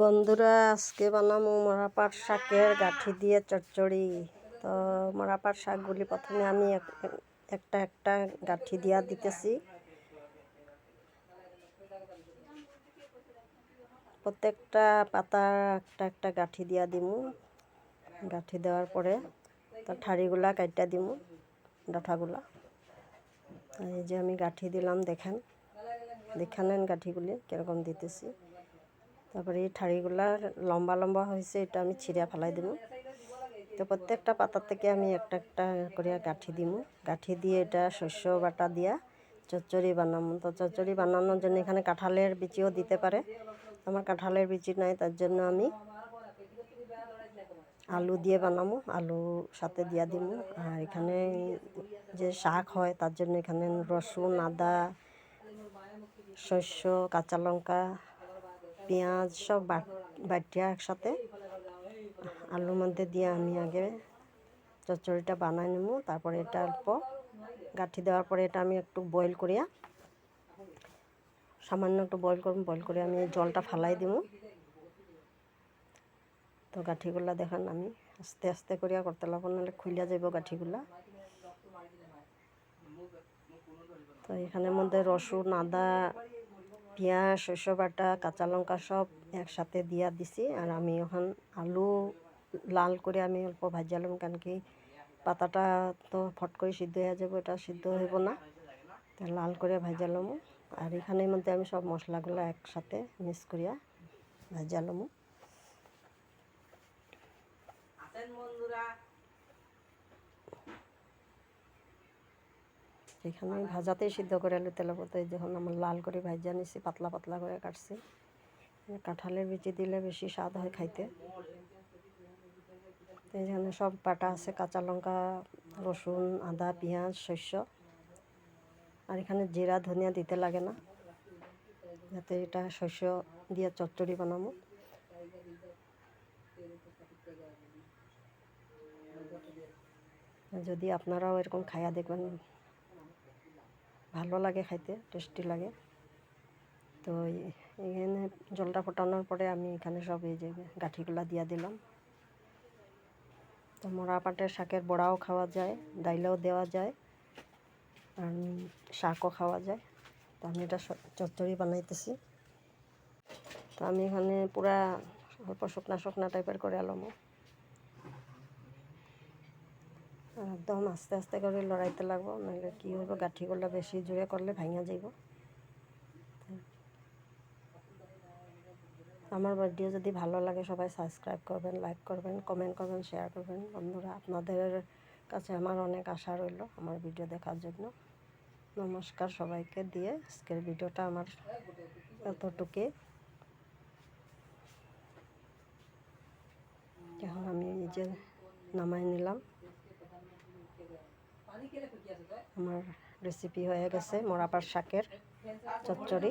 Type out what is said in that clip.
বন্ধুরা, আজকে বানাবো মরাপাট শাকের গাঠি দিয়ে চচ্চড়ি। তো মরাপাট শাকগুলি প্রথমে আমি একটা একটা গাঠি দিয়া দিতেছি। প্রত্যেকটা পাতা একটা একটা গাঠি দিয়া দিমু। গাঠি দেওয়ার পরে তো ঠাড়িগুলা কাইটা দিমু, ডাঠাগুলা। এই যে আমি গাঠি দিলাম, দেখেন। দেখে নেন গাঠিগুলি কীরকম দিতেছি। তারপরে এই ঠাড়িগুলা লম্বা লম্বা হয়েছে, এটা আমি ছিঁড়া ফেলাই দিব। তো প্রত্যেকটা পাতার থেকে আমি একটা একটা করে গাঁঠি দিব। গাঁঠি দিয়ে এটা শস্য বাটা দিয়া চচ্চড়ি বানাবো। তো চচ্চড়ি বানানোর জন্য এখানে কাঁঠালের বিচিও দিতে পারে। আমার কাঁঠালের বিচি নাই, তার জন্য আমি আলু দিয়ে বানাবো, আলু সাথে দিয়া দিব। আর এখানে যে শাক হয়, তার জন্য এখানে রসুন, আদা, শস্য, কাঁচা লঙ্কা পেঁয়াজ সব বাটিয়া একসাথে। আলুর মধ্যে দিয়ে আমি আগে চচ্চড়িটা বানাই নেব, তারপরে এটা অল্প গাঠি দেওয়ার পরে এটা আমি একটু বয়েল করিয়া, সামান্য একটু বয়েল করব বয়েল করে আমি জলটা ফালাই দিব। তো গাঠিগুলা দেখেন আমি আস্তে আস্তে করিয়া করতে লাগবো, নাহলে খুলিয়া যাব গাঠিগুলা। তো এখানের মধ্যে রসুন, আদা পেঁয়াজ শস্য বাটা, কাঁচা লঙ্কা সব একসাথে দিয়া দিছি। আর আমি এখন আলু লাল করে আমি অল্প ভাজালাম কারণ কি পাতাটা তো ফট করে সিদ্ধ হয়ে যাব এটা সিদ্ধ হইব না। তা লাল করে ভাজালাম আর এখানের মধ্যে আমি সব মশলাগুলো একসাথে মিক্স করিয়া ভাজালাম এখানে ভাজাতেই সিদ্ধ করে আলু তেলে পথে যখন আমার লাল করে ভাজা নিছি, পাতলা পাতলা করে কাটছি। কাঁঠালের বিচি দিলে বেশি স্বাদ হয় খাইতে। এখানে সব বাটা আছে, কাঁচা লঙ্কা, রসুন, আদা, পেঁয়াজ, শস্য। আর এখানে জিরা, ধনিয়া দিতে লাগে না। যাতে এটা শস্য দিয়ে চচ্চড়ি বানাবো। যদি আপনারাও এরকম খাইয়া দেখবেন ভালো লাগে খাইতে টেস্টি লাগে। তো এখানে জলটা ফোটানোর পরে আমি এখানে সব এই যে গাঠিগুলা দিয়া দিলাম। তো মোড়া পাটের শাকের বড়াও খাওয়া যায় ডাইলেও দেওয়া যায়, আর শাকও খাওয়া যায়। তো আমি এটা চচ্চড়ি বানাইতেছি। তো আমি এখানে পুরা অল্প শুকনা শুকনা টাইপের করে আলম। একদম আস্তে আস্তে করে লড়াইতে লাগবো, নাহলে কী হইব গাঠিগুলো বেশি জোরে করলে ভাঙা যাইব। আমার ভিডিও যদি ভালো লাগে, সবাই সাবস্ক্রাইব করবেন লাইক করবেন কমেন্ট করবেন শেয়ার করবেন। বন্ধুরা, আপনাদের কাছে আমার অনেক আশা রইল আমার ভিডিও দেখার জন্য। নমস্কার সবাইকে দিয়ে আজকের ভিডিওটা আমার এতটুকু এখন আমি নিজে নামাই নিলাম। আমার রেসিপি হয়ে গেছে মরাপার শাকের চচ্চড়ি।